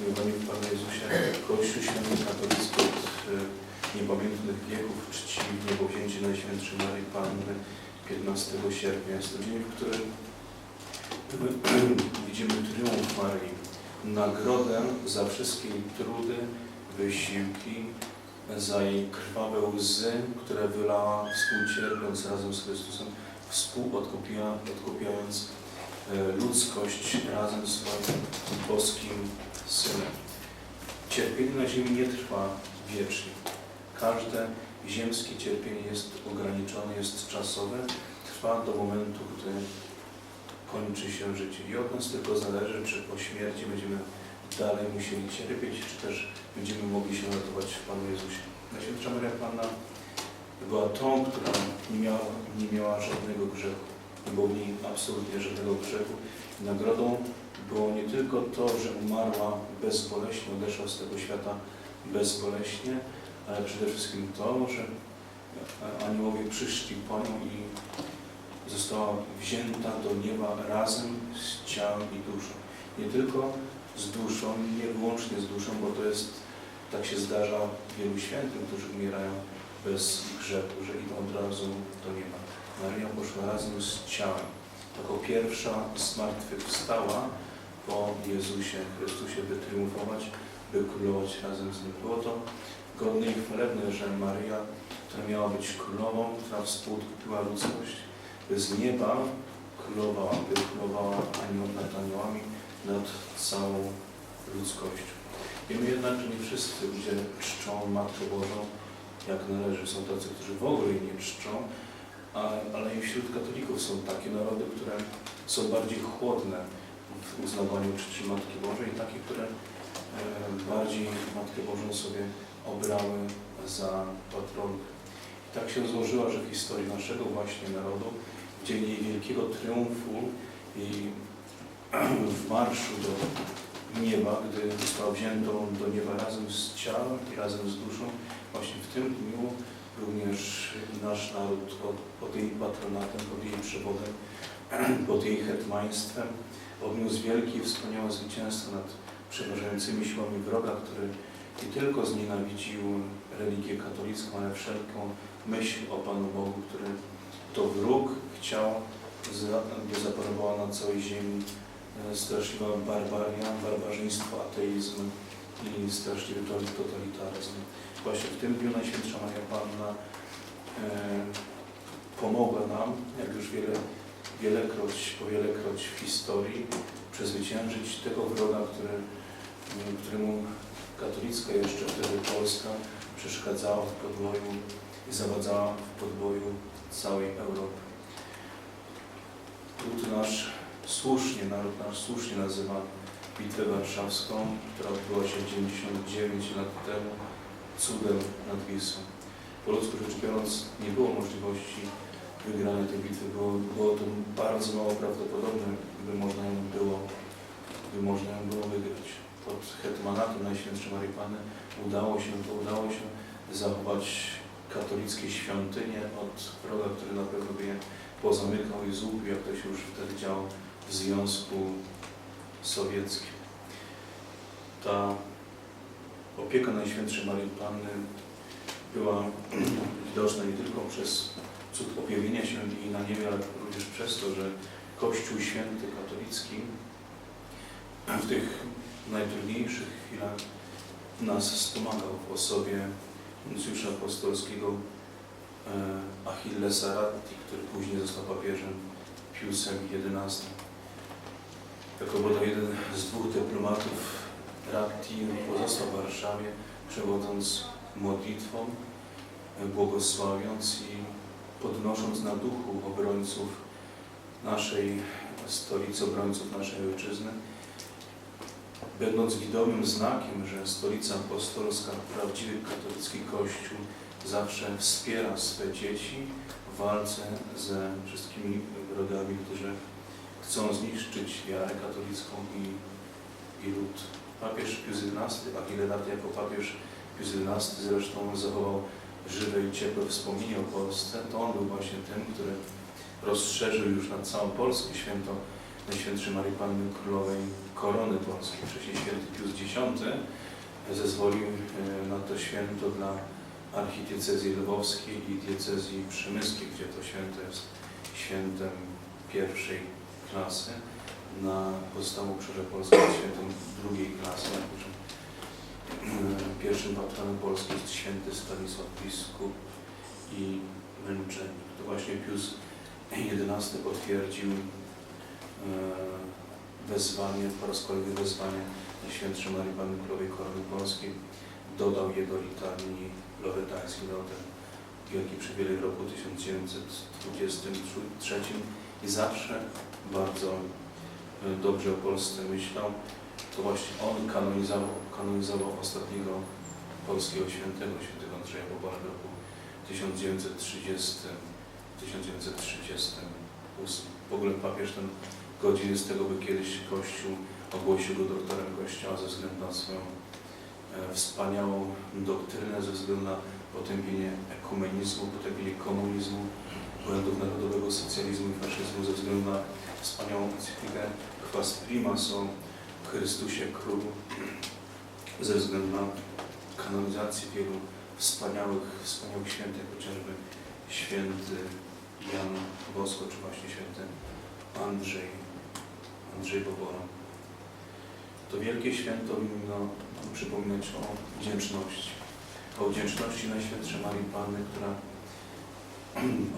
miłowaniu w Panu Jezusie Kościół Święty Katolicki od e, niepamiętnych wieków czci niebowzięcie Najświętszej Maryi Panny 15 sierpnia. Jest to dzień, w którym widzimy triumf Marii, nagrodę za wszystkie trudy, wysiłki, za jej krwawe łzy, które wylała współcierpiąc razem z Chrystusem, współodkupiając ludzkość razem z swoim boskim Synem. Cierpienie na ziemi nie trwa wiecznie. Każde ziemskie cierpienie jest ograniczone, jest czasowe, trwa do momentu, gdy kończy się życie. I od nas tylko zależy, czy po śmierci będziemy dalej musieli cierpieć, czy też będziemy mogli się ratować w Panu Jezusie. Najświętsza Maria Panna była tą, która nie miała, nie miała żadnego grzechu. Nie było w niej absolutnie żadnego grzechu. Nagrodą było nie tylko to, że umarła bezboleśnie, odeszła z tego świata bezboleśnie, ale przede wszystkim to, że aniołowie przyszli po nią i została wzięta do nieba razem z ciałem i duszą. Nie tylko z duszą, nie wyłącznie z duszą, bo to jest, tak się zdarza wielu świętym, którzy umierają bez grzechu, że idą od razu do nieba. Maria poszła razem z ciałem. Jako pierwsza zmartwychwstała po Jezusie Chrystusie, by triumfować, by królować razem z Nim. Było to godne i chwalebne, że Maria, która miała być królową, która współodkupiła ludzkość, z nieba królowała, by królowała anioł nad aniołami, nad całą ludzkością. Wiemy jednak, że nie wszyscy ludzie czczą Matkę Bożą, jak należy. Są tacy, którzy w ogóle jej nie czczą, ale, i wśród katolików są takie narody, które są bardziej chłodne w uznawaniu czci Matki Bożej i takie, które e, bardziej Matkę Bożą sobie obrały za patronkę. I tak się złożyło, że w historii naszego właśnie narodu, w dzień jej wielkiego triumfu i w marszu do nieba, gdy została wziętą do nieba razem z ciałem i razem z duszą, właśnie w tym dniu również nasz naród pod, jej patronatem, pod jej przewodem, pod jej hetmaństwem odniósł wielkie i wspaniałe zwycięstwo nad przeważającymi siłami wroga, który nie tylko znienawidził religię katolicką, ale wszelką myśl o Panu Bogu, który to wróg chciał, by zapanowała na całej ziemi e, straszliwa barbaria, barbarzyństwo, ateizm i straszliwy totalitaryzm. Właśnie w tym dniu Najświętsza Maria Panna e, pomogła nam, jak już wiele, wielekroć, powielekroć w historii, przezwyciężyć tego wroga, który, któremu katolicka jeszcze wtedy Polska przeszkadzała w podboju i zawadzała w podboju całej Europy. Lud nasz słusznie, naród nasz słusznie nazywa Bitwę Warszawską, która odbyła się 99 lat temu cudem nad Wisłą. Po ludzku rzecz biorąc nie było możliwości wygrania tej bitwy. Było, było to bardzo mało prawdopodobne, by można ją było, by można ją było wygrać. Pod hetmanatem Najświętszej Marii Panny udało się, to udało się zachować katolickie świątynie od wroga, który na pewno by je pozamykał i złupił, jak to się już wtedy działo w Związku Sowieckim. Ta opieka Najświętszej Marii Panny była widoczna nie tylko przez cud objawienia się i na niebie, ale również przez to, że Kościół Święty Katolicki w tych najtrudniejszych chwilach nas wspomagał w osobie nuncjusza apostolskiego e, Achillesa Ratti, który później został papieżem Piusem XI. Jako bodaj jeden z dwóch dyplomatów Ratti pozostał w Warszawie, przewodząc modlitwą, błogosławiąc i podnosząc na duchu obrońców naszej stolicy, obrońców naszej ojczyzny, będąc widomym znakiem, że stolica apostolska, prawdziwy katolicki Kościół zawsze wspiera swe dzieci w walce ze wszystkimi wrogami, którzy chcą zniszczyć wiarę katolicką i, i lud. Papież Pius XI, Aguileraty jako papież Pius XI zresztą zachował żywe i ciepłe wspomnienie o Polsce. To on był właśnie tym, który rozszerzył już na całą Polskę święto Najświętszej Marii Panny Królowej Korony Polskiej. Wcześniej święty Pius X zezwolił e, na to święto dla archidiecezji lwowskiej i diecezji przemyskiej, gdzie to święto jest świętem pierwszej klasy. Na pozostałą Krzyża Polską jest świętem drugiej klasy. E, Pierwszym patronem Polski jest święty Stanisław Biskup i męczennik. To właśnie Pius XI potwierdził e, wezwanie, po raz kolejny wezwanie Najświętszej Marii Panny Królowej Korony Polskiej. Dodał je do litanii loretańskiej do ten Wielki Przywilej roku 1923 i zawsze bardzo e, dobrze o Polsce myślał. To właśnie on kanonizował, kanonizował ostatniego polskiego świętego, świętego Andrzeja Bobola w roku 1930, 1938. W ogóle papież ten godzin z tego, by kiedyś Kościół ogłosił go doktorem Kościoła ze względu na swoją e, wspaniałą doktrynę, ze względu na potępienie ekumenizmu, potępienie komunizmu, błędów narodowego socjalizmu i faszyzmu, ze względu na wspaniałą encyklikę Quas Primas o Chrystusie Królu, ze względu na kanonizację wielu wspaniałych, wspaniałych świętych, chociażby święty Jan Bosko, czy właśnie święty Andrzej, Andrzej Bobola. To wielkie święto winno nam przypominać o wdzięczności. O wdzięczności Najświętszej Marii Panny, która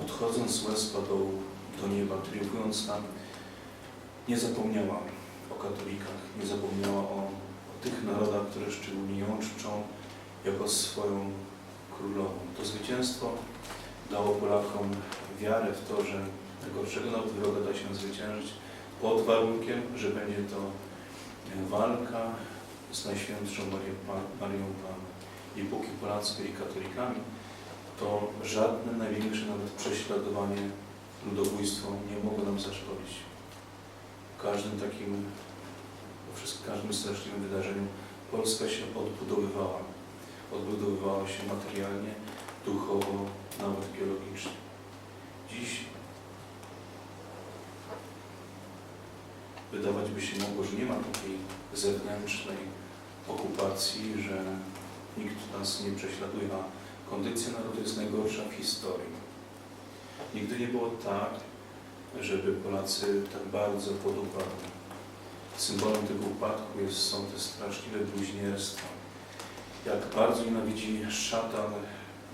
odchodząc z łezpa do, nieba, triumfując tam, nie zapomniała o katolikach, nie zapomniała o, o tych narodach, które szczególnie ją czczą jako swoją królową. To zwycięstwo dało Polakom wiarę w to, że najgorszego nawet wroga da się zwyciężyć pod warunkiem, że będzie to walka z Najświętszą Marią, Marią. I póki Polacy byli katolikami, to żadne największe nawet prześladowanie, ludobójstwo nie mogło nam zaszkodzić. W każdym takim, wszystkim, każdym straszliwym wydarzeniu Polska się odbudowywała. Odbudowywała się materialnie, duchowo, nawet biologicznie. Dziś wydawać by się mogło, że nie ma takiej zewnętrznej okupacji, że nikt nas nie prześladuje, kondycja narodu jest najgorsza w historii. Nigdy nie było tak, żeby Polacy tak bardzo podupadli. Symbolem tego upadku jest, są te straszliwe bluźnierstwa. Jak bardzo nienawidzi szatan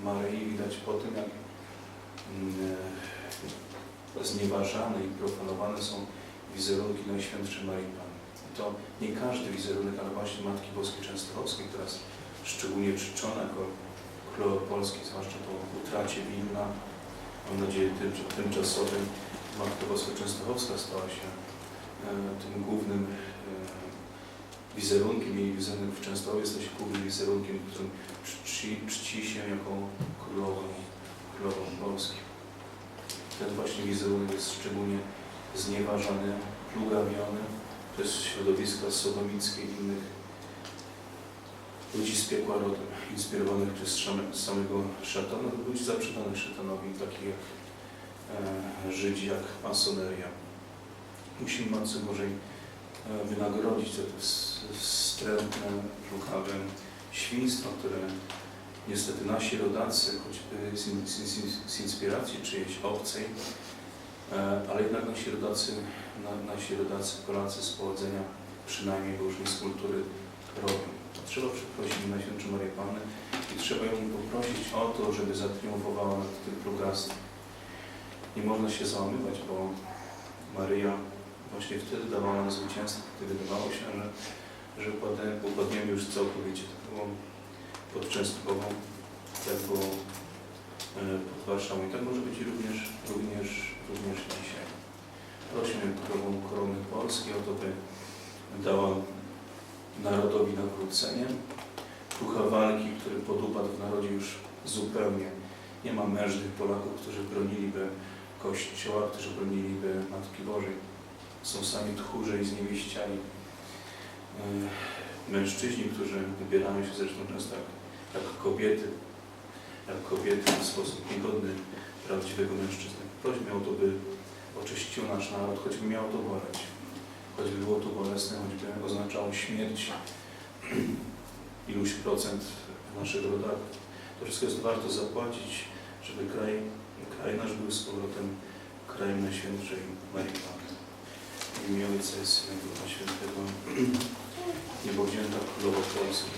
Maryi, widać po tym, jak mm, e, znieważane i profanowane są wizerunki Najświętszej Maryi Panny. I to nie każdy wizerunek, ale właśnie Matki Boskiej Częstochowskiej, która jest szczególnie czczona jako królowa Polski, zwłaszcza po utracie Wilna, mam nadzieję tym, tymczasowym, Matka Boska Częstochowska stała się e, tym głównym e, wizerunkiem. Jej wizerunek w Częstochowie jest też głównym wizerunkiem, którym czci, czci się jako królową, królową Polski. Ten właśnie wizerunek jest szczególnie znieważany, plugawiony przez środowiska sodomickie i innych ludzi z piekła rodem, inspirowanych przez samego szatana, ludzi zaprzedanych szatanowi, takich jak e, Żydzi, jak masoneria. Musimy Matce Bożej e, wynagrodzić za te wstrętne, plugawe świństwo, które niestety nasi rodacy, choćby z, z, z- inspiracji czyjejś obcej, e, ale jednak nasi rodacy, na, nasi rodacy, Polacy z pochodzenia, przynajmniej bo z kultury, robią. Trzeba przeprosić Najświętszą Marię Pannę i trzeba ją poprosić o to, żeby zatriumfowała nad tym plugastwem. Nie można się załamywać, bo Maryja właśnie wtedy dawała nam zwycięstwo, kiedy wydawało się, że, że upadnie- upadniemy już całkowicie. Tak było pod Częstochową, tak było e, pod Warszawą i tak może być również, również, również dzisiaj. Prosimy królową korony Polski o to, by dała narodowi nawrócenie. Ducha walki, który podupadł w narodzie już zupełnie. Nie ma mężnych Polaków, którzy broniliby Kościoła, którzy broniliby Matki Bożej. Są sami tchórze i zniewieściali. Yy, Mężczyźni, którzy wybierają się zresztą często jak, jak kobiety, jak kobiety w sposób niegodny prawdziwego mężczyzny. Prośmy o to, by oczyścił nasz naród, choćby miał to boleć. Choćby było to bolesne, choćby oznaczało śmierć iluś procent naszych rodaków. To wszystko jest warto zapłacić, żeby kraj, kraj nasz był z powrotem krajem Najświętszej Marii Panny. W imię Ojca i Syna Ducha Świętego. Niebowzięta Królowo Polski.